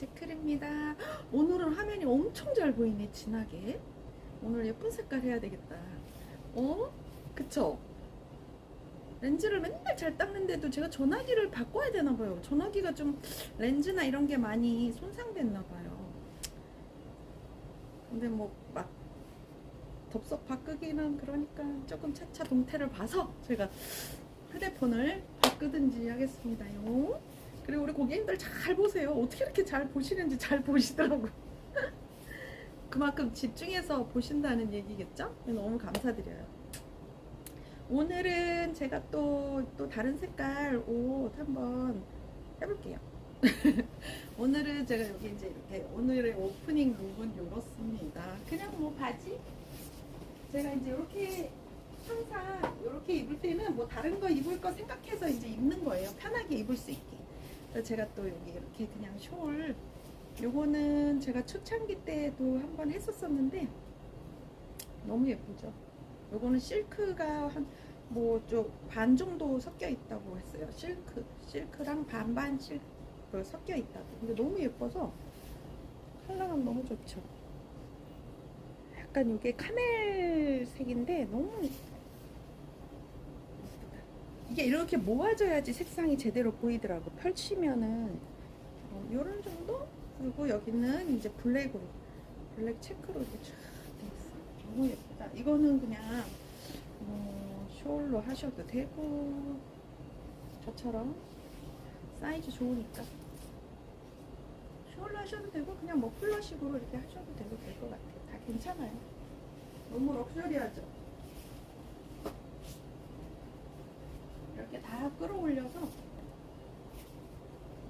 제클입니다. 오늘은 화면이 엄청 잘 보이네, 진하게. 오늘 예쁜 색깔 해야 되겠다. 어? 그쵸? 렌즈를 맨날 잘 닦는데도 제가 전화기를 바꿔야 되나 봐요. 전화기가 좀 렌즈나 이런 게 많이 손상됐나 봐요. 근데 뭐 막 덥석 바꾸기는 그러니까 조금 차차 동태를 봐서 제가 휴대폰을 바꾸든지 하겠습니다요. 그리고 우리 고객님들 잘 보세요. 어떻게 이렇게 잘 보시는지 잘 보시더라고. 그만큼 집중해서 보신다는 얘기겠죠? 너무 감사드려요. 오늘은 제가 또, 또 다른 색깔 옷 한번 해볼게요. 오늘은 제가 여기 이제 이렇게 오늘의 오프닝 룩은 이렇습니다. 그냥 뭐 바지? 제가 이제 이렇게 항상 이렇게 입을 때는 뭐 다른 거 입을 거 생각해서 이제 입는 거예요. 편하게 입을 수 있게. 제가 또 여기 이렇게 그냥 숄 요거는 제가 초창기 때도 한번 했었었는데 너무 예쁘죠. 요거는 실크가 한 뭐좀반 정도 섞여 있다고 했어요. 실크 실크랑 반반 실크 섞여 있다고. 근데 너무 예뻐서 컬러가 너무 좋죠. 약간 이게 카멜 색인데 너무 예쁘다. 이게 이렇게 모아져야지 색상이 제대로 보이더라고. 펼치면은 어, 요런 정도? 그리고 여기는 이제 블랙으로 블랙 체크로 이렇게 쫙 돼있어. 너무 예쁘다. 이거는 그냥 뭐 숄로 하셔도 되고 저처럼 사이즈 좋으니까 숄로 하셔도 되고 그냥 머플러식으로 이렇게 하셔도 되고 될 것 같아요. 다 괜찮아요. 너무 럭셔리하죠. 이렇게 다 끌어올려서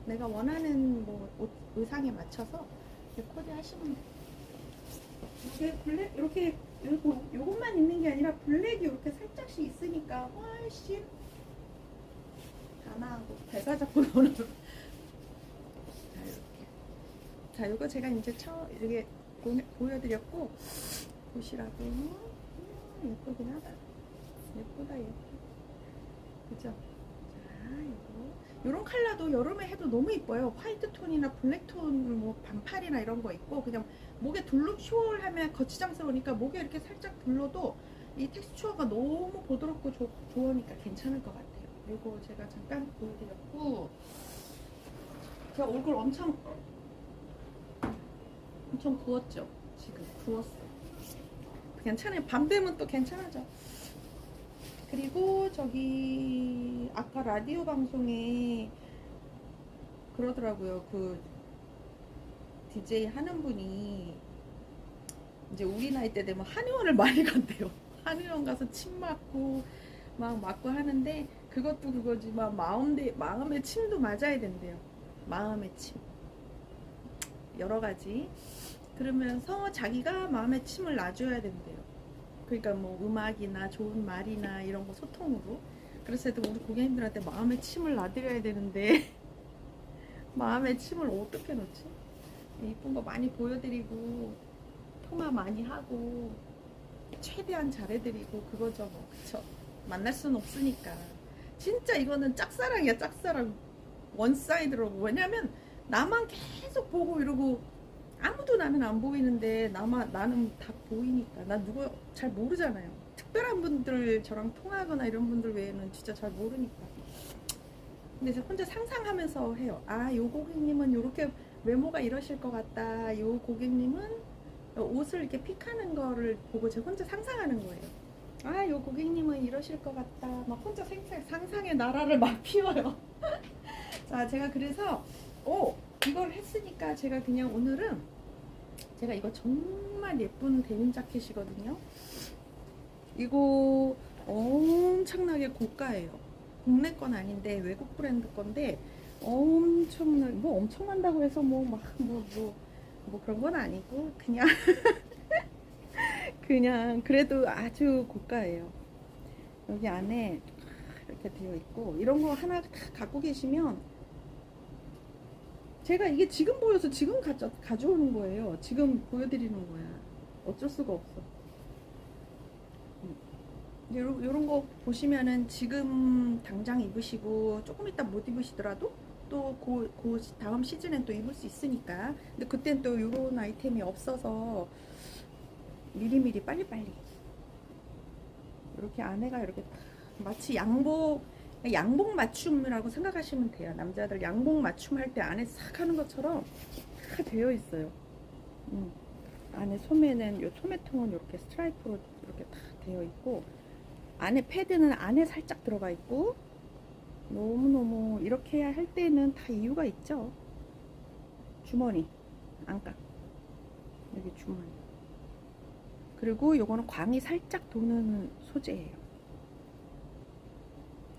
내가 원하는 뭐 옷, 의상에 맞춰서 이렇게 코디 하시면 돼요. 이게 블랙 이렇게 요거 요것만 있는 게 아니라 블랙이 이렇게 살짝씩 있으니까 훨씬 단아하고 배가 잡고 노는 자 이렇게. 자 요거 제가 이제 처 이렇게 보, 보여드렸고 보시라고 음, 예쁘긴 하다. 예쁘다 예뻐 그죠 이런 컬러도 여름에 해도 너무 이뻐요. 화이트 톤이나 블랙 톤, 뭐 반팔이나 이런 거 있고 그냥 목에 둘러 슈얼 하면 거치장스러우니까 목에 이렇게 살짝 둘러도 이 텍스처가 너무 부드럽고 좋, 좋으니까 괜찮을 것 같아요. 이거 제가 잠깐 보여드렸고 제가 얼굴 엄청 엄청 부었죠. 지금 부었어요. 괜찮아요. 밤 되면 또 괜찮아져. 그리고 저기 아까 라디오 방송에 그러더라고요. 그 DJ 하는 분이 이제 우리 나이 때 되면 한의원을 많이 간대요. 한의원 가서 침 맞고 막 맞고 하는데 그것도 그거지만 마음대 마음의 침도 맞아야 된대요. 마음의 침 여러 가지 그러면서 자기가 마음의 침을 놔줘야 된대요. 그러니까 뭐 음악이나 좋은 말이나 이런 거 소통으로. 그래서 우리 고객님들한테 마음의 침을 놔드려야 되는데 마음의 침을 어떻게 넣지? 이쁜 거 많이 보여드리고 통화 많이 하고 최대한 잘해드리고 그거죠 뭐. 그쵸? 만날 수는 없으니까. 진짜 이거는 짝사랑이야 짝사랑. 원사이드로. 왜냐면 나만 계속 보고 이러고 아무도 나는 안 보이는데 나만 나는 다 보이니까 나 누구 잘 모르잖아요. 특별한 분들 저랑 통화하거나 이런 분들 외에는 진짜 잘 모르니까. 근데 이제 혼자 상상하면서 해요. 아, 요 고객님은 요렇게 외모가 이러실 것 같다. 요 고객님은 옷을 이렇게 픽하는 거를 보고 제가 혼자 상상하는 거예요. 아, 요 고객님은 이러실 것 같다. 막 혼자 생상, 상상의 나라를 막 피워요. 자, 제가 그래서 오 이걸 했으니까 제가 그냥 오늘은 제가 이거 정말 예쁜 데님 자켓이거든요. 이거 엄청나게 고가예요. 국내 건 아닌데 외국 브랜드 건데 엄청나 뭐 엄청난다고 해서 뭐 막 뭐뭐뭐 그런 건 아니고 그냥 그냥 그래도 아주 고가예요. 여기 안에 이렇게 되어 있고 이런 거 하나 다 갖고 계시면 제가 이게 지금 보여서 지금 가져, 가져오는 거예요. 지금 보여드리는 거야. 어쩔 수가 없어. 요런, 요런 거 보시면은 지금 당장 입으시고 조금 이따 못 입으시더라도 또 그 그 다음 시즌엔 또 입을 수 있으니까. 근데 그땐 또 이런 아이템이 없어서 미리미리 빨리빨리. 이렇게 안에가 이렇게 딱 마치 양복 양복 맞춤이라고 생각하시면 돼요. 남자들 양복 맞춤 할 때 안에 싹 하는 것처럼 다 되어 있어요. 음. 안에 소매는 요 소매통은 이렇게 스트라이프로 이렇게 다 되어 있고 안에 패드는 안에 살짝 들어가 있고 너무너무 이렇게 할 때는 다 이유가 있죠. 주머니 안감 여기 주머니 그리고 요거는 광이 살짝 도는 소재예요.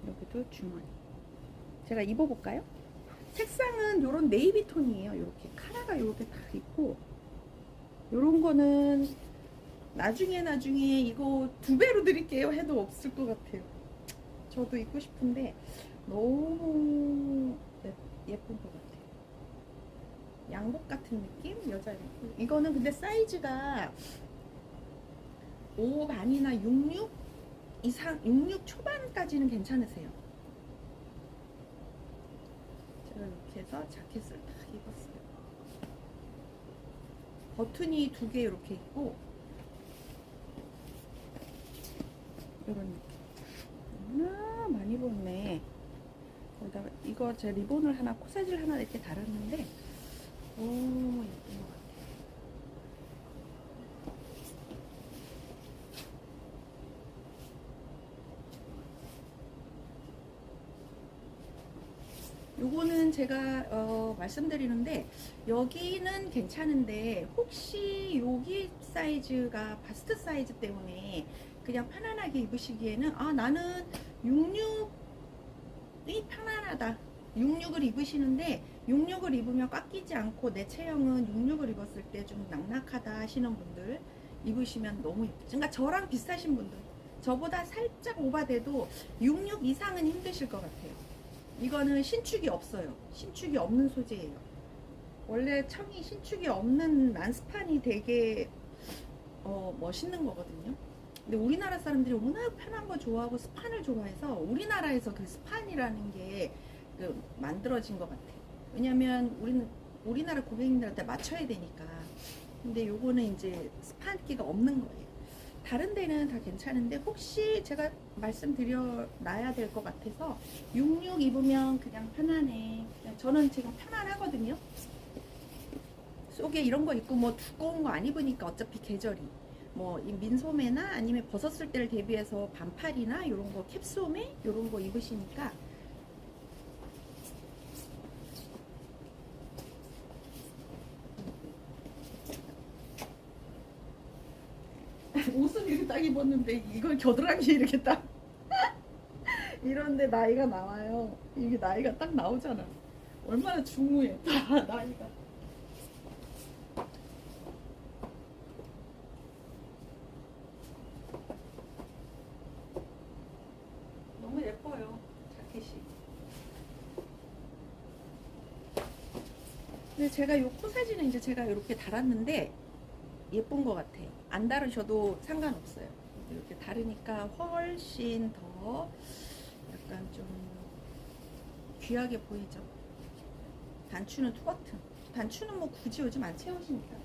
여기도 주머니. 제가 입어볼까요? 색상은 요런 네이비 톤이에요. 요렇게 카라가 요렇게 다 있고 요런 거는 나중에 나중에 이거 두 배로 드릴게요 해도 없을 것 같아요. 저도 입고 싶은데 너무 예- 예쁜 것 같아요. 양복 같은 느낌? 여자 양복. 이거는 근데 사이즈가 5 반이나 66 이상, 66 초반까지는 괜찮으세요. 제가 이렇게 해서 자켓을 딱 입었어요. 버튼이 두 개 이렇게 있고 이런. 너무나 많이 입었네. 거기다가 이거 제 리본을 하나 코사지를 하나 이렇게 달았는데 너무 예쁜 것 같아요. 요거는 제가 어, 말씀드리는데 여기는 괜찮은데 혹시 여기 사이즈가 바스트 사이즈 때문에 그냥 편안하게 입으시기에는 아 나는 66이 편안하다. 66을 입으시는데 66을 입으면 꽉 끼지 않고 내 체형은 66을 입었을 때 좀 낙낙하다 하시는 분들 입으시면 너무 예쁘죠 그러니까 저랑 비슷하신 분들. 저보다 살짝 오바돼도 66 이상은 힘드실 것 같아요 이거는 신축이 없어요. 신축이 없는 소재예요. 원래 청이 신축이 없는 난스판이 되게 어, 멋있는 거거든요. 근데 우리나라 사람들이 워낙 편한 거 좋아하고 스판을 좋아해서 우리나라에서 그 스판이라는 게 그 만들어진 것 같아요. 왜냐면 우리는 우리나라 고객님들한테 맞춰야 되니까. 근데 요거는 이제 스판기가 없는 거예요. 다른 데는 다 괜찮은데 혹시 제가 말씀드려 놔야 될 것 같아서 66 입으면 그냥 편안해. 그냥 저는 지금 편안하거든요. 속에 이런 거 입고 뭐 두꺼운 거 안 입으니까 어차피 계절이 뭐이 민소매나 아니면 벗었을 때를 대비해서 반팔이나 이런 거 캡소매 이런 거 입으시니까 옷은 이렇게 딱 입었는데 이걸 겨드랑이 이렇게 딱 이런데 나이가 나와요. 이게 나이가 딱 나오잖아. 얼마나 중후해. 다 나이가. 너무 예뻐요. 자켓이. 근데 제가 요 코사지는 이제 제가 이렇게 달았는데 예쁜 것 같아요. 안 다르셔도 상관없어요. 이렇게 다르니까 훨씬 더 약간 좀 귀하게 보이죠. 단추는 투버튼. 단추는 뭐 굳이 요즘 안 채우시니까.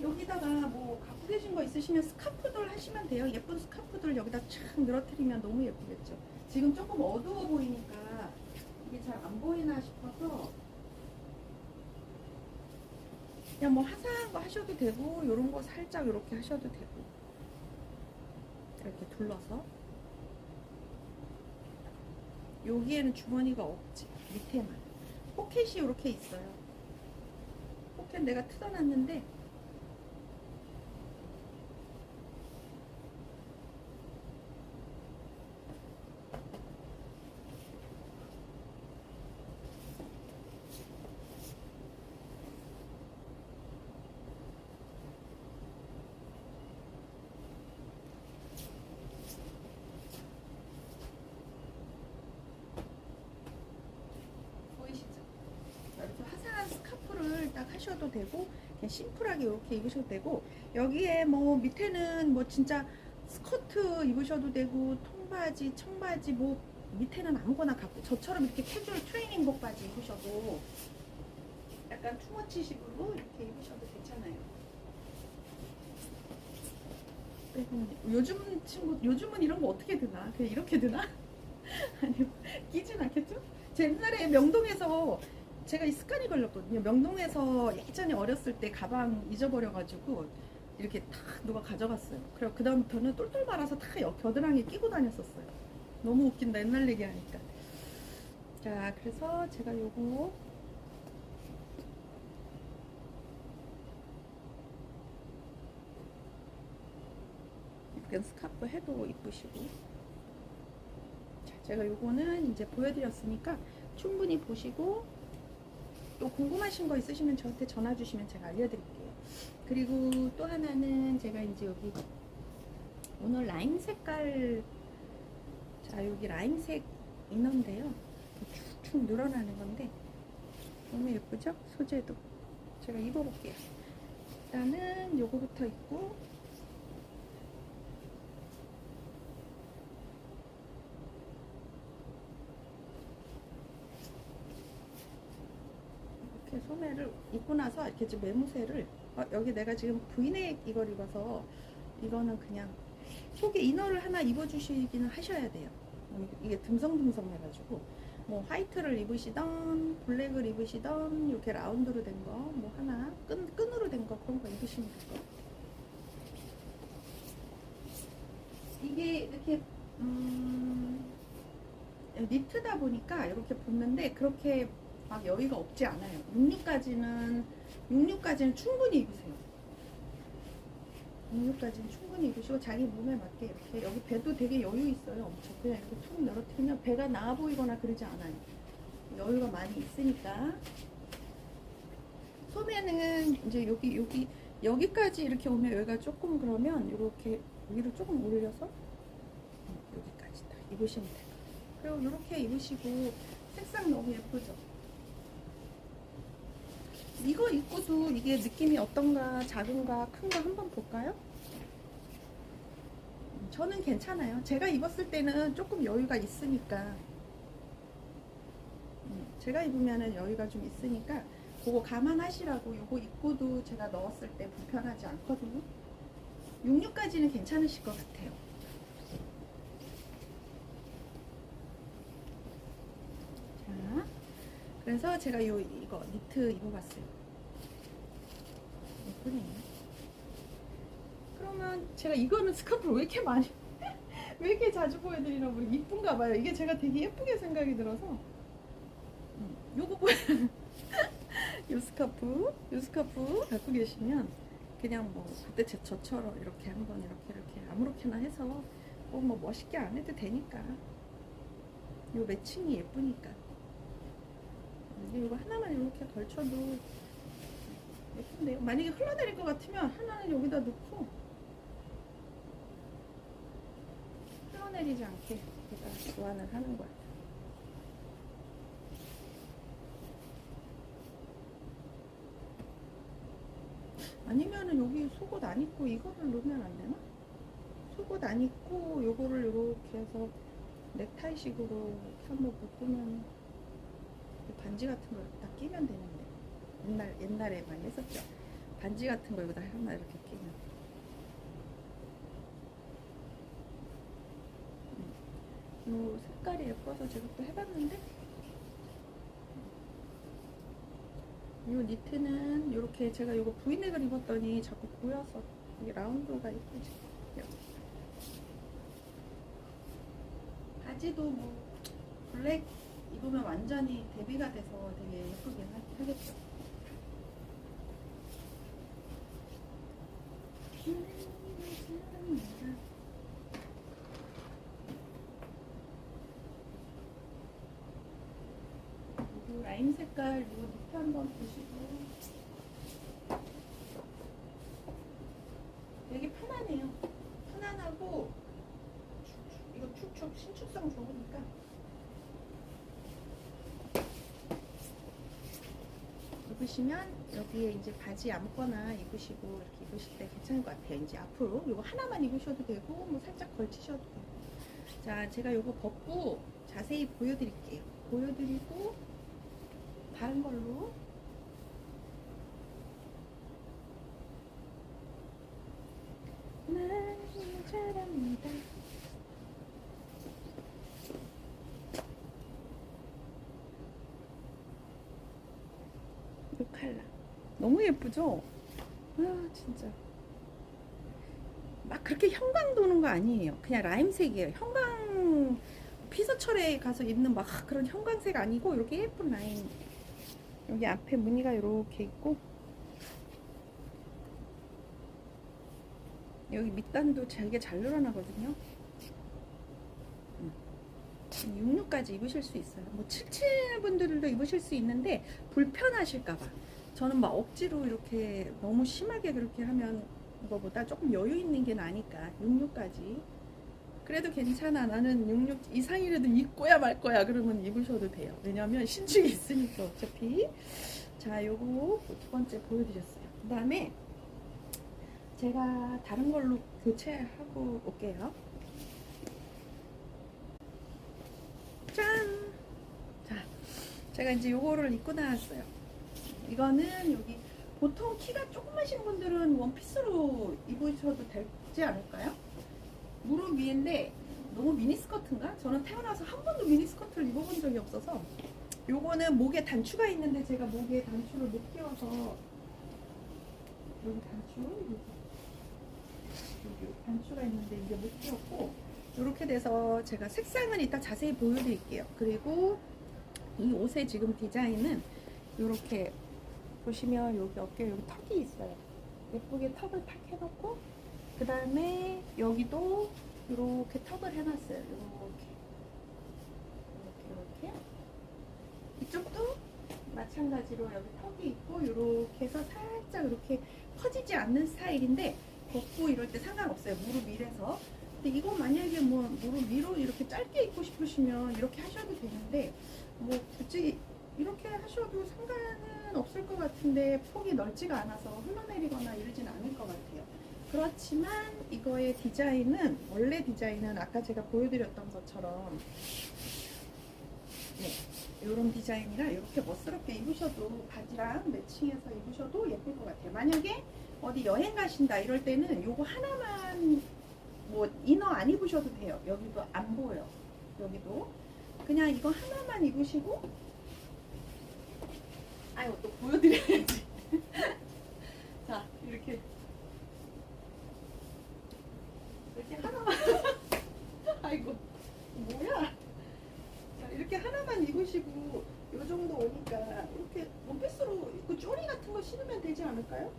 여기다가 뭐 갖고 계신 거 있으시면 스카프들 하시면 돼요. 예쁜 스카프들 여기다 촥 늘어뜨리면 너무 예쁘겠죠. 지금 조금 어두워 보이니까 이게 잘 안 보이나 싶어서 그냥 뭐 화사한 거 하셔도 되고 이런 거 살짝 이렇게 하셔도 되고. 이렇게 둘러서. 여기에는 주머니가 없지 밑에만. 포켓이 이렇게 있어요. 포켓 내가 뜯어놨는데 보이시죠? 이렇게 화사한 스카프를 딱 하셔도 되고 그냥 심플하게 이렇게 입으셔도 되고 여기에 뭐 밑에는 뭐 진짜 스커트 입으셔도 되고 통바지, 청바지 뭐 밑에는 아무거나 갖고 저처럼 이렇게 캐주얼 트레이닝복 바지 입으셔도 약간 투머치식으로 이렇게 입으셔도 괜찮아요. 그리고 요즘 친구 요즘은 이런 거 어떻게 드나? 그냥 이렇게 드나? 아니 끼진 않겠죠? 제 옛날에 명동에서 제가 이 습관이 걸렸거든요. 명동에서 예전에 어렸을 때 가방 잊어버려가지고 이렇게 탁 누가 가져갔어요. 그래서 그 다음부터는 똘똘 말아서 다 여- 겨드랑이에 끼고 다녔었어요. 너무 웃긴다 옛날 얘기하니까. 자 그래서 제가 요거 이렇게 스카프 해도 이쁘시고 자, 제가 요거는 이제 보여드렸으니까 충분히 보시고 또 궁금하신 거 있으시면 저한테 전화 주시면 제가 알려드릴게요. 그리고 또 하나는 제가 이제 여기 오늘 라임 색깔 자 여기 라임색 이너인데요. 축축 늘어나는 건데 너무 예쁘죠? 소재도 제가 입어볼게요. 일단은 요거부터 입고 이렇게 소매를 입고 나서 이렇게 좀 매무새를 어, 여기 내가 지금 브이넥 이걸 입어서 이거는 그냥 속에 이너를 하나 입어주시기는 하셔야 돼요. 어, 이게 듬성듬성 해가지고 뭐 화이트를 입으시던 블랙을 입으시던 이렇게 라운드로 된 거 뭐 하나 끈 끈으로 된 거 그런 거 입으시면 돼요. 이게 이렇게 음, 니트다 보니까 이렇게 붙는데 그렇게 막 여유가 없지 않아요. 66까지는 66까지는 충분히 입으세요. 66까지는 충분히 입으시고 자기 몸에 맞게 이렇게 여기 배도 되게 여유 있어요. 엄청 그냥 이렇게 툭 늘어뜨리면 배가 나아 보이거나 그러지 않아요. 여유가 많이 있으니까 소매는 이제 여기 여기 여기까지 이렇게 오면 여기가 조금 그러면 이렇게 위로 조금 올려서 음, 여기까지 딱 입으시면 돼요. 그리고 이렇게 입으시고 색상 너무 예쁘죠? 이거 입고도 이게 느낌이 어떤가 작은가 큰가 한번 볼까요? 음, 저는 괜찮아요. 제가 입었을 때는 조금 여유가 있으니까 음, 제가 입으면은 여유가 좀 있으니까 그거 감안하시라고 이거 입고도 제가 넣었을 때 불편하지 않거든요. 66까지는 괜찮으실 것 같아요. 자, 그래서 제가 요 이거 니트 입어봤어요. 예쁘네요. 그러면 제가 이거는 스카프를 왜 이렇게 많이 왜 이렇게 자주 보여드리나 모르 이쁜가 봐요. 이게 제가 되게 예쁘게 생각이 들어서 음, 요거 보여 요 스카프 요 스카프 갖고 계시면 그냥 뭐 그때 제 저처럼 이렇게 한번 이렇게 이렇게 아무렇게나 해서 꼭뭐 멋있게 안 해도 되니까 요 매칭이 예쁘니까 이거 하나만 이렇게 걸쳐도 예쁜데요. 만약에 흘러내릴 것 같으면 하나는 여기다 놓고 흘러내리지 않게 여기다 교환을 하는 거야. 아니면은 여기 속옷 안 입고 이거를 놓으면 안 되나? 속옷 안 입고 요거를 이렇게 해서 넥타이식으로 한번 묶으면 반지 같은 거다 끼면 되는데 옛날 옛날에 많이 했었죠. 반지 같은 거 여기다 하나 이렇게 끼면. 음. 요 색깔이 예뻐서 제가 또 해봤는데 요 니트는 이렇게 제가 요거 브이넥을 입었더니 자꾸 보여서 이게 라운드가 예쁘지. 바지도 뭐 블랙 입으면 완전히 대비가 돼서 되게 예쁘긴 하- 하겠죠. 이 라인 색깔 이거 니트 한번 보시고 되게 편하네요. 편안하고 이거 축축 신축성 좋으니까 입으시면 여기에 이제 바지 아무거나 입으시고 이렇게 입으실 때 괜찮을 것 같아요. 이제 앞으로 이거 하나만 입으셔도 되고 뭐 살짝 걸치셔도 되고. 자, 제가 이거 벗고 자 자세히 보여드릴게요. 보여드리고 다른 걸로 날 잘합니다. 이 칼라 너무 예쁘죠? 아 진짜 막 그렇게 형광 도는 거 아니에요. 그냥 라임색이에요. 형광 피서철에 가서 입는 막 그런 형광색 아니고 이렇게 예쁜 라인. 여기 앞에 무늬가 이렇게 있고 여기 밑단도 잘게 잘 늘어나거든요. 음. 66까지 입으실 수 있어요. 뭐 77 분들도 입으실 수 있는데 불편하실까봐. 저는 막 억지로 이렇게 너무 심하게 그렇게 하면 이거보다 조금 여유 있는 게 나니까 66까지. 그래도 괜찮아. 나는 66 이상이라도 입고야 말 거야. 그러면 입으셔도 돼요. 왜냐면 신축이 있으니까 어차피. 자, 요거 두 번째 보여드렸어요. 그 다음에 제가 다른 걸로 교체하고 올게요. 짠! 자, 제가 이제 요거를 입고 나왔어요. 이거는 여기 보통 키가 조그마신 분들은 원피스로 입으셔도 되지 않을까요? 무릎 위인데 너무 미니스커트인가? 저는 태어나서 한 번도 미니스커트를 입어본 적이 없어서 요거는 목에 단추가 있는데 제가 목에 단추를 못 끼워서 여기 단추 여기 단추가 있는데 이게 못 끼웠고 이렇게 돼서 제가 색상은 이따 자세히 보여드릴게요. 그리고 이 옷의 지금 디자인은 이렇게 보시면 여기 어깨 여기 턱이 있어요. 예쁘게 턱을 탁 해놓고 그 다음에 여기도 이렇게 턱을 해놨어요. 이렇게 이렇게 이렇게 이쪽도 마찬가지로 여기 턱이 있고 이렇게 해서 살짝 이렇게 퍼지지 않는 스타일인데 걷고 이럴 때 상관없어요. 무릎 위에서. 근데 이거 만약에 뭐 무릎 위로 이렇게 짧게 입고 싶으시면 이렇게 하셔도 되는데 뭐 굳이 이렇게 하셔도 상관은 없을 것 같은데 폭이 넓지가 않아서 흘러내리거나 이러진 않을 것 같아요. 그렇지만 이거의 디자인은 원래 디자인은 아까 제가 보여드렸던 것처럼 네, 이런 디자인이라 이렇게 멋스럽게 입으셔도 바지랑 매칭해서 입으셔도 예쁠 것 같아요. 만약에 어디 여행 가신다 이럴 때는 요거 하나만 뭐 이너 안 입으셔도 돼요. 여기도 안 보여. 여기도 그냥 이거 하나만 입으시고 아유 또 보여드려야지. 자 이렇게 이렇게 하나만 아이고 뭐야? 자 이렇게 하나만 입으시고 요 정도 오니까 이렇게 원피스로 입고 쪼리 같은 거 신으면 되지 않을까요?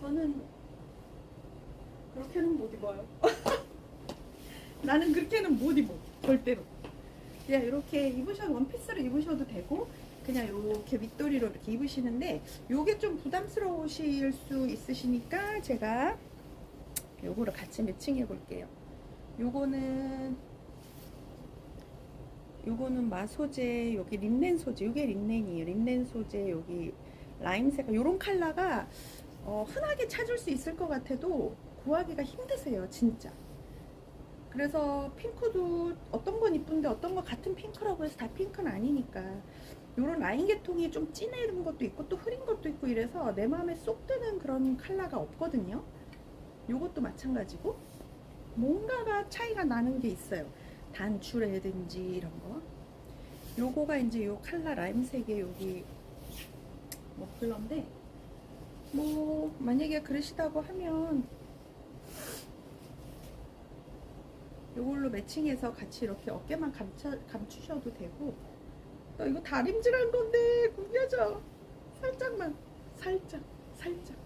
저는 그렇게는 못 입어요. 나는 그렇게는 못 입어 절대로. 그냥 이렇게 입으셔도 원피스로 입으셔도 되고 그냥 이렇게 밑도리로 이렇게 입으시는데 요게 좀 부담스러우실 수 있으시니까 제가 요거를 같이 매칭해 볼게요. 요거는 요거는 마소재 여기 린넨 소재 요게 린넨이에요. 린넨 소재 여기 라임 색깔 요런 컬러가 어, 흔하게 찾을 수 있을 것 같아도 구하기가 힘드세요 진짜 그래서 핑크도 어떤 건 이쁜데 어떤 건 같은 핑크라고 해서 다 핑크는 아니니까. 요런 라인 계통이 좀 진한 것도 있고 또 흐린 것도 있고 이래서 내 마음에 쏙 드는 그런 컬러가 없거든요. 요것도 마찬가지고 뭔가가 차이가 나는 게 있어요. 단추라든지 이런 거. 요거가 이제 요 컬러 라임색의 여기 머플러인데 뭐 만약에 그러시다고 하면 요걸로 매칭해서 같이 이렇게 어깨만 감춰, 감추셔도 되고. 또 이거 다림질한 건데 구겨져. 살짝만 살짝 살짝.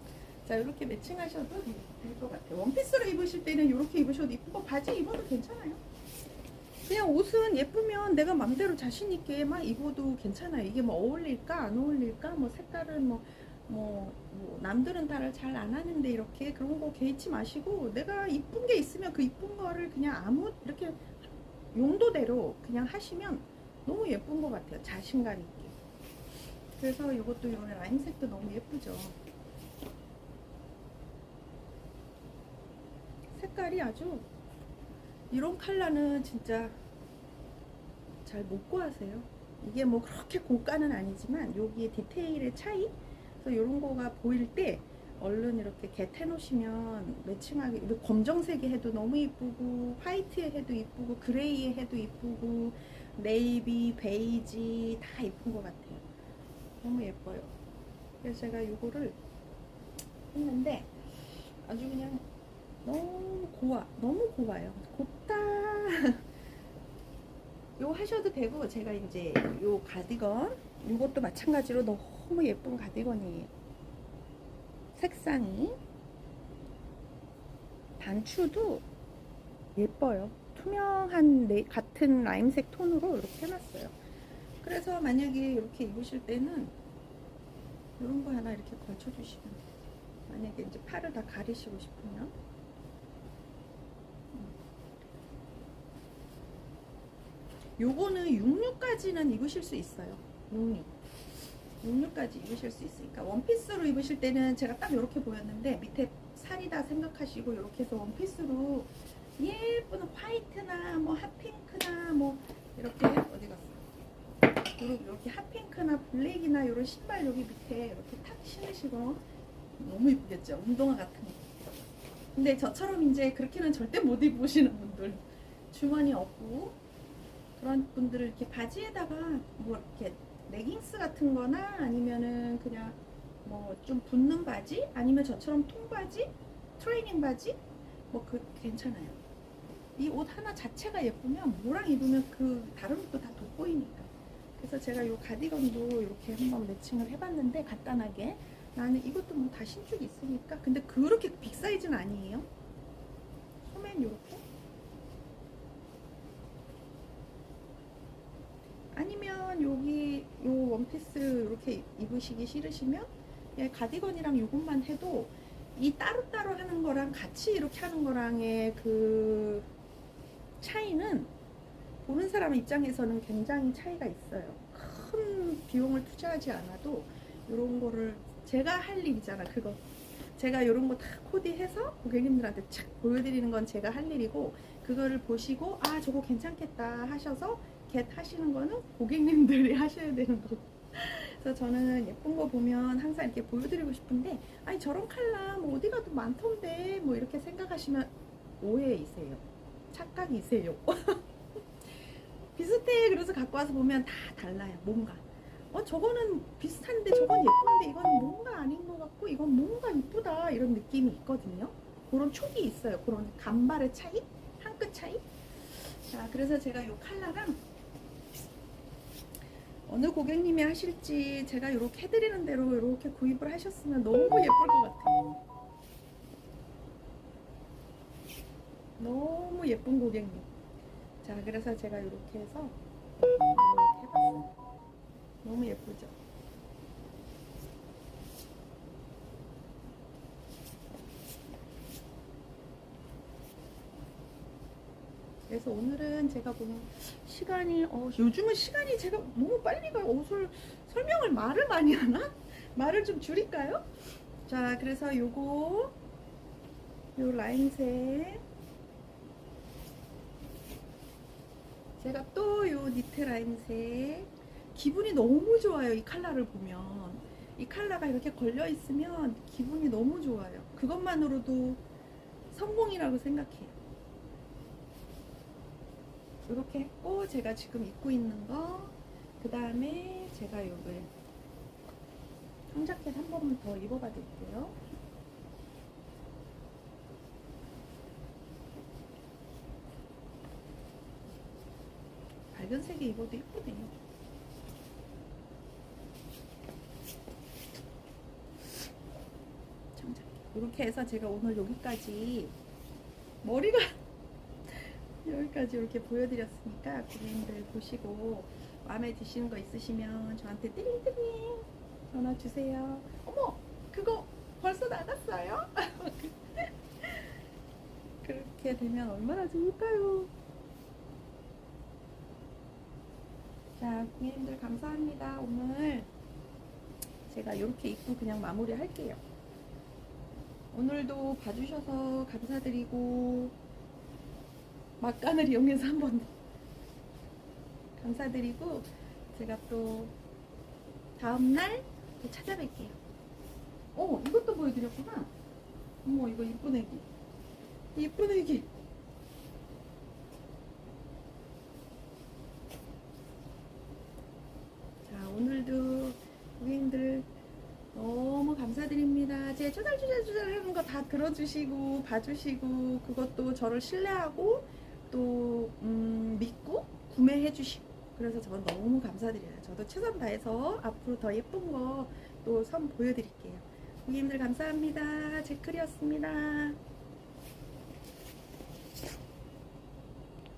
자 이렇게 매칭하셔도 될 것 같아요. 원피스로 입으실 때는 이렇게 입으셔도 이쁘고 바지 입어도 괜찮아요. 그냥 옷은 예쁘면 내가 맘대로 자신 있게 막 입어도 괜찮아요. 이게 뭐 어울릴까 안 어울릴까 뭐 색깔은 뭐 뭐, 뭐 남들은 다를 잘 안 하는데 이렇게 그런 거 개의치 마시고 내가 이쁜 게 있으면 그 이쁜 거를 그냥 아무 이렇게 용도대로 그냥 하시면 너무 예쁜 것 같아요 자신감 있게 그래서 이것도 이런 라인색도 너무 예쁘죠 색깔이 아주 이런 컬러는 진짜 잘 못 구하세요. 이게 뭐 그렇게 고가는 아니지만 여기에 디테일의 차이? 그래서 이런 거가 보일 때 얼른 이렇게 겟 해 놓으시면 매칭하기 이거 검정색에 해도 너무 이쁘고 화이트에 해도 이쁘고 그레이에 해도 이쁘고 네이비, 베이지 다 이쁜 것 같아요. 너무 예뻐요. 그래서 제가 이거를 했는데 아주 그냥 너무 고와, 너무 고와요. 곱다. 요 하셔도 되고 제가 이제 요 가디건 요것도 마찬가지로 너무 예쁜 가디건이에요. 색상이 단추도 예뻐요. 투명한 네, 같은 라임색 톤으로 이렇게 해놨어요. 그래서 만약에 이렇게 입으실 때는 이런 거 하나 이렇게 걸쳐주시면 돼요. 만약에 이제 팔을 다 가리시고 싶으면 요거는 66까지는 입으실 수 있어요. 66. 66까지 입으실 수 있으니까 원피스로 입으실 때는 제가 딱 이렇게 보였는데 밑에 살이다 생각하시고 이렇게 해서 원피스로 예쁜 화이트나 뭐 핫핑크나 뭐 이렇게 어디 갔어? 이렇게 핫핑크나 블랙이나 이런 신발 여기 밑에 이렇게 탁 신으시고 너무 이쁘겠죠? 운동화 같은 거. 근데 저처럼 이제 그렇게는 절대 못 입으시는 분들 주머니 없고 그런 분들을 이렇게 바지에다가 뭐 이렇게 레깅스 같은 거나 아니면은 그냥 뭐 좀 붙는 바지? 아니면 저처럼 통바지? 트레이닝 바지? 뭐 그 괜찮아요. 이 옷 하나 자체가 예쁘면 뭐랑 입으면 그 다른 옷도 다 돋보이니까. 그래서 제가 이 가디건도 이렇게 한번 매칭을 해봤는데 간단하게. 나는 이것도 뭐 다 신축이 있으니까. 근데 그렇게 빅 사이즈는 아니에요. 소맨 이렇게 아니면 여기 요 원피스 이렇게 입으시기 싫으시면 예, 가디건이랑 요것만 해도 이 따로따로 하는 거랑 같이 이렇게 하는 거랑의 그 차이는 보는 사람 입장에서는 굉장히 차이가 있어요. 큰 비용을 투자하지 않아도 이런 거를 제가 할 일이잖아 그거 제가 이런 거 다 코디해서 고객님들한테 착 보여드리는 건 제가 할 일이고 그거를 보시고 아 저거 괜찮겠다 하셔서 겟 하시는 거는 고객님들이 하셔야 되는 거고 그래서 저는 예쁜 거 보면 항상 이렇게 보여드리고 싶은데 아니 저런 컬러 뭐 어디 가도 많던데? 뭐 이렇게 생각하시면 오해이세요. 착각이세요. 비슷해. 그래서 갖고 와서 보면 다 달라요. 뭔가. 어 저거는 비슷한데 저건 예쁜데 이건 뭔가 아닌 것 같고 이건 뭔가 이쁘다. 이런 느낌이 있거든요. 그런 촉이 있어요. 그런 간발의 차이? 한 끗 차이? 자 그래서 제가 이 컬러랑 어느 고객님이 하실지 제가 이렇게 해드리는 대로 이렇게 구입을 하셨으면 너무 예쁠 것 같아요. 너무 예쁜 고객님. 자 그래서 제가 이렇게 해서 이렇게 해봤어요. 너무 예쁘죠 그래서 오늘은 제가 보면 시간이 어, 요즘은 시간이 제가 너무 빨리 가요. 옷을 설명을 말을 많이 하나? 말을 좀 줄일까요? 자 그래서 요거 요 라인색 제가 또 요 니트 라인색 기분이 너무 좋아요 이 컬러를 보면. 이 컬러가 이렇게 걸려 있으면 기분이 너무 좋아요. 그것만으로도 성공이라고 생각해요 이렇게 했고 제가 지금 입고 있는 거 그 다음에 제가 요걸 청자켓 한 번만 더 입어봐 드릴게요. 밝은 색에 입어도 예쁘네요. 청자켓. 이렇게 해서 제가 오늘 여기까지 머리가 여기까지 이렇게 보여드렸으니까 고객님들 보시고 마음에 드시는 거 있으시면 저한테 띠링띠링 전화 주세요. 어머 그거 벌써 나갔어요? 그렇게 되면 얼마나 좋을까요? 자 고객님들 감사합니다. 오늘 제가 이렇게 입고 그냥 마무리 할게요. 오늘도 봐주셔서 감사드리고 막간을 이용해서 한번 감사드리고 제가 또 다음날 또 찾아뵐게요. 어, 이것도 보여드렸구나. 어머, 이거 이쁜 애기. 이쁜 애기. 자, 오늘도 고객님들 너무 감사드립니다. 제 쪼잘쪼잘쪼잘 하는 거 다 들어주시고, 봐주시고, 그것도 저를 신뢰하고, 또, 음, 믿고, 구매해 주시고. 그래서 저 너무 감사드려요. 저도 최선 다해서 앞으로 더 예쁜 거 또 선 보여드릴게요. 고객님들 감사합니다. 제클이었습니다.